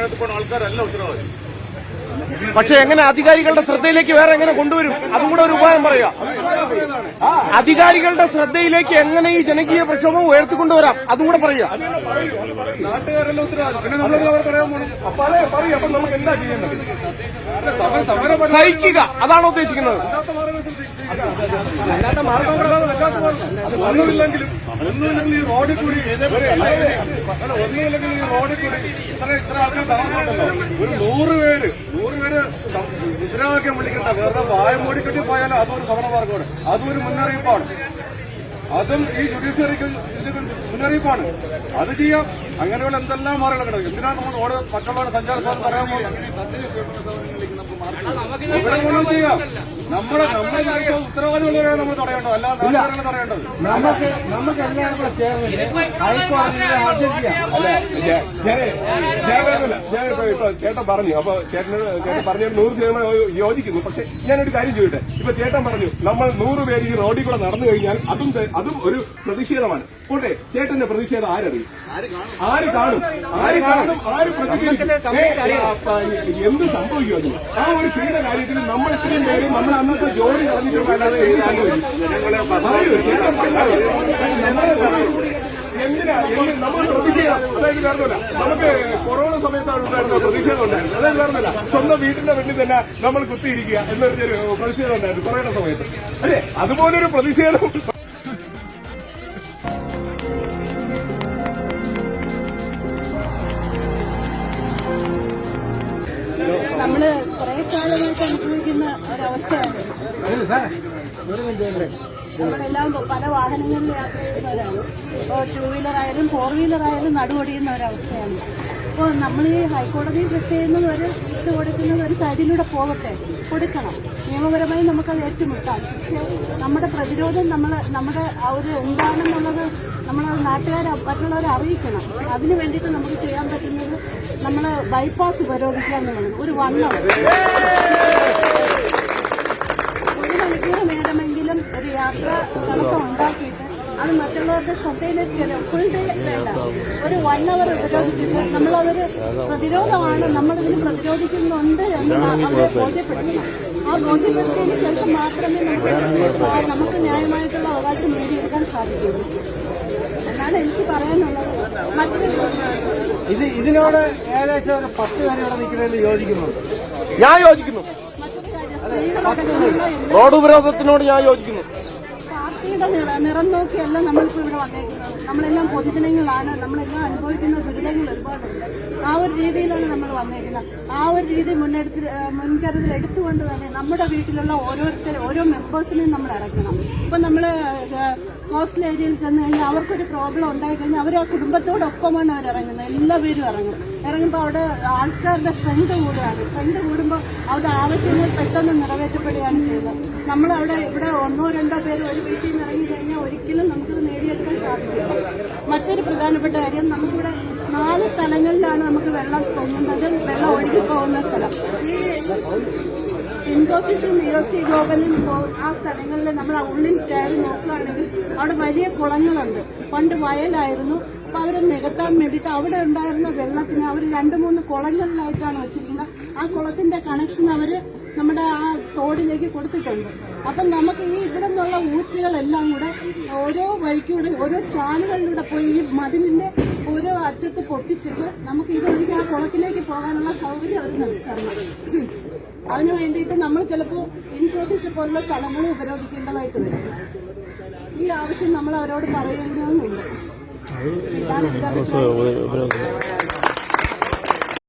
സമയത്ത് പോണ ആൾക്കാരല്ല ഉത്തരവാദി. പക്ഷെ എങ്ങനെ അധികാരികളുടെ ശ്രദ്ധയിലേക്ക് വേറെ എങ്ങനെ കൊണ്ടുവരും? അതും കൂടെ ഒരു ഉപായം പറയുക. അധികാരികളുടെ ശ്രദ്ധയിലേക്ക് എങ്ങനെ ഈ ജനകീയ പ്രക്ഷോഭം ഉയർത്തിക്കൊണ്ടുവരാം? അതും കൂടെ പറയുക. സഹിക്കുക. അതാണ് ഉദ്ദേശിക്കുന്നത്. അല്ലാത്ത മാർഗം. ഒന്നുമില്ലെങ്കിലും ഒന്നുമില്ലെങ്കിൽ ഈ റോഡിൽ കൂടി ഒന്നുമില്ലെങ്കിൽ ഈ റോഡിൽ കൂടി ഇത്ര ഇത്ര ആൾക്കാർ താമസമുണ്ടല്ലോ ഒരു നൂറ് പേര് നൂറ് പേര് മുദ്രാവാക്യം വിളിക്കണ്ട. വെറുതെ വായ മൂടിക്കെട്ടി പോയാലും? അതൊരു സമരമാർഗമാണ് അതും ഒരു മുന്നറിയിപ്പാണ്. അതും ഈ ജുഡീഷ്യറിക്ക് മുന്നറിയിപ്പാണ്. അത് ചെയ്യാം. അങ്ങനെയുള്ള എന്തെല്ലാം മാറുകൾ കിടക്കും? എന്തിനാണ് നമ്മൾ ഓരോ പച്ചവട സഞ്ചാര സ്വാതന്ത്ര്യം പറയാൻ പോകുന്നത്? ചെയ്യാം? നമ്മുടെ നമ്മുടെ കാര്യത്തിൽ നമ്മൾ തടയേണ്ടത്. അല്ലാതെ തടയേണ്ടത്. നമുക്ക് നമുക്ക് ചേട്ടൻ പറഞ്ഞു. അപ്പൊ ചേട്ടന് ചേട്ടൻ പറഞ്ഞ നൂറ് ശതമാനം യോജിക്കുന്നു. പക്ഷെ ഞാനൊരു കാര്യം ചോദിട്ടെ ഇപ്പൊ ചേട്ടൻ പറഞ്ഞു നമ്മൾ നൂറ് പേര് ഈ റോഡിൽ കൂടെ നടന്നു കഴിഞ്ഞാൽ അതും അതും ഒരു പ്രതിഷേധമാണ്. പോട്ടെ ചേട്ടന്റെ പ്രതിഷേധം ആരറിയും? ആര് കാണും? ആര് കാണും? ആര് പ്രതികരിക്കും? എന്ത് സംഭവിക്കും ആ ഒരു കീട കാര്യത്തിൽ നമ്മൾ ഇത്രയും പേര് നമ്മൾ അന്നത്തെ ജോലി കളഞ്ഞിട്ടുണ്ടല്ലാതെ എന്ത് സംഭവിക്കും. എന്തിനാ? എന്ത് നമ്മൾ പ്രതിഷേധം? അതായത് വേറൊന്നുമില്ല നമുക്ക് കൊറോണ സമയത്താണ് ഉണ്ടായിരുന്ന പ്രതിഷേധം ഉണ്ടായിരുന്നു അതായത് വേറൊന്നുമില്ല സ്വന്തം വീട്ടിന്റെ വെള്ളി തന്നെ നമ്മൾ കുത്തിയിരിക്കുക എന്നൊരു പ്രതിഷേധം ഉണ്ടായിരുന്നു. കൊറോണ സമയത്ത്. അല്ലേ? അതുപോലൊരു പ്രതിഷേധം കാലമായിട്ട് അനുഭവിക്കുന്ന ഒരവസ്ഥയാണ്. നമ്മളെല്ലാം പല വാഹനങ്ങളിൽ യാത്ര ചെയ്യുന്നവരാണ്. ഇപ്പോൾ ടൂ വീലർ ആയാലും ഫോർ വീലർ ആയാലും നടുവടിയുന്ന ഒരവസ്ഥയാണ്. അപ്പോൾ നമ്മൾ ഈ ഹൈക്കോടതി ചെക്ക് ചെയ്യുന്നത് ഒരു ഇത് കൊടുക്കുന്നത് ഒരു സൈഡിലൂടെ പോകട്ടെ? കൊടുക്കണം. നിയമപരമായി നമുക്കത് ഏറ്റുമുട്ടാം. പക്ഷേ നമ്മുടെ പ്രതിരോധം നമ്മൾ നമ്മുടെ ആ ഒരു എന്താണെന്നുള്ളത് നമ്മൾ നാട്ടുകാരെ മറ്റുള്ളവരെ അറിയിക്കണം. അതിന് വേണ്ടിയിട്ട് നമുക്ക് ചെയ്യാൻ പറ്റുന്നത് നമ്മൾ ബൈപ്പാസ് ഉപരോധിക്കുക എന്നുള്ളത് ഒരു വണ്ണം. ഒരു മണിക്കൂർ നേരമെങ്കിലും ഒരു യാത്ര തടസ്സം ഉണ്ടാക്കിയിട്ട് അത് മറ്റുള്ളവരുടെ ശ്രദ്ധയിലേക്ക് ഫുൾ ഡേ വേണ്ട. ഒരു വൺ അവർ ഉപയോഗിച്ചിട്ട് നമ്മളതൊരു പ്രതിരോധമാണ്. നമ്മളിതിന് പ്രതിരോധിക്കുന്നുണ്ട് എന്ന് അവരെ ബോധ്യപ്പെടുത്തണം ആ ബോധ്യപ്പെടുത്തിയതിന് ശേഷം മാത്രമേ നമുക്ക് നമുക്ക് ന്യായമായിട്ടുള്ള അവകാശം നേടിയെടുക്കാൻ സാധിക്കുള്ളൂ എന്നാണ് എനിക്ക് പറയാനുള്ളത്. മറ്റൊരു ഇത് ഇതിനോട് ഏകദേശം ഒരു പത്ത് പേര് ഇവിടെ നിൽക്കുന്നതിൽ യോജിക്കുന്നു ഞാൻ യോജിക്കുന്നു. റോഡ് ഉപരോധത്തിനോട് ഞാൻ യോജിക്കുന്നു. പാർട്ടിയുടെ നിറ നോക്കിയല്ല നമ്മളിപ്പോൾ ഇവിടെ വന്നേക്കുന്നത് നമ്മളെല്ലാം പൊതുജനങ്ങളാണ്. നമ്മളെല്ലാം അനുഭവിക്കുന്ന ദുരിതങ്ങൾ ഒരുപാടുണ്ട്. ആ ഒരു രീതിയിലാണ് നമ്മൾ വന്നേക്കുന്നത്. ആ ഒരു രീതി മുന്നെടുത്ത് മുൻകരുതൽ എടുത്തുകൊണ്ട് തന്നെ നമ്മുടെ വീട്ടിലുള്ള ഓരോരുത്തരും ഓരോ മെമ്പേഴ്സിനെയും നമ്മൾ ഇറക്കണം. ഇപ്പം നമ്മൾ കോസ്റ്റൽ ഏരിയയിൽ ചെന്ന് കഴിഞ്ഞാൽ അവർക്കൊരു പ്രോബ്ലം ഉണ്ടായി കഴിഞ്ഞാൽ അവർ ആ കുടുംബത്തോടൊപ്പമാണ് അവർ ഇറങ്ങുന്നത് എല്ലാവരും ഇറങ്ങും. ഇറങ്ങുമ്പോൾ അവിടെ ആൾക്കാരുടെ സ്ട്രെങ്ത് കൂടുകയാണ്. സ്ട്രെങ്ത് കൂടുമ്പോൾ അവരുടെ ആവശ്യങ്ങൾ പെട്ടെന്ന് നിറവേറ്റപ്പെടുകയാണ് ചെയ്യുന്നത് നമ്മളവിടെ ഇവിടെ ഒന്നോ രണ്ടോ പേര് ഒരു വീട്ടിൽ നിന്ന് ഇറങ്ങി കഴിഞ്ഞാൽ ഒരിക്കലും നമുക്കത് നേടിയെടുക്കാൻ സാധിക്കില്ല. മറ്റൊരു പ്രധാനപ്പെട്ട കാര്യം നമുക്കിവിടെ നാല് സ്ഥലങ്ങളിലാണ് നമുക്ക് വെള്ളം പൊങ്ങുന്നത്. വെള്ളം ഒഴുകി പോകുന്ന സ്ഥലം. ഈ ഇൻഫോസിസും ഇയോസി ഗ്ലോബലും ആ സ്ഥലങ്ങളിൽ നമ്മൾ ആ ഉള്ളിൽ കയറി നോക്കുകയാണെങ്കിൽ അവിടെ വലിയ കുളങ്ങളുണ്ട്. പണ്ട് വയലായിരുന്നു. അപ്പൊ അവർ നികത്താൻ വേണ്ടിയിട്ട് അവിടെ ഉണ്ടായിരുന്ന വെള്ളത്തിന് അവർ രണ്ട് മൂന്ന് കുളങ്ങളിലായിട്ടാണ് വെച്ചിരിക്കുന്നത്. ആ കുളത്തിന്റെ കണക്ഷൻ അവർ നമ്മുടെ ആ തോടിലേക്ക് കൊടുത്തിട്ടുണ്ട്. അപ്പം നമുക്ക് ഈ ഇവിടെ നിന്നുള്ള ഊറ്റുകളെല്ലാം കൂടെ ഓരോ വഴിക്കൂടെ ഓരോ ചാലുകളിലൂടെ പോയി ഈ മതിലിന്റെ ഓരോ അറ്റത്ത് പൊട്ടിച്ചിട്ട് നമുക്ക് ഇതൊഴുകി ആ കുളത്തിലേക്ക് പോകാനുള്ള സൗകര്യം അവർ തരണം അതിനു വേണ്ടിയിട്ട് നമ്മൾ ചിലപ്പോൾ ഇൻഫോസിസ് പോലുള്ള സ്ഥലങ്ങളും ഉപരോധിക്കേണ്ടതായിട്ട് വരും. ഈ ആവശ്യം നമ്മൾ അവരോട് പറയേണ്ടതെന്നുണ്ട് No soy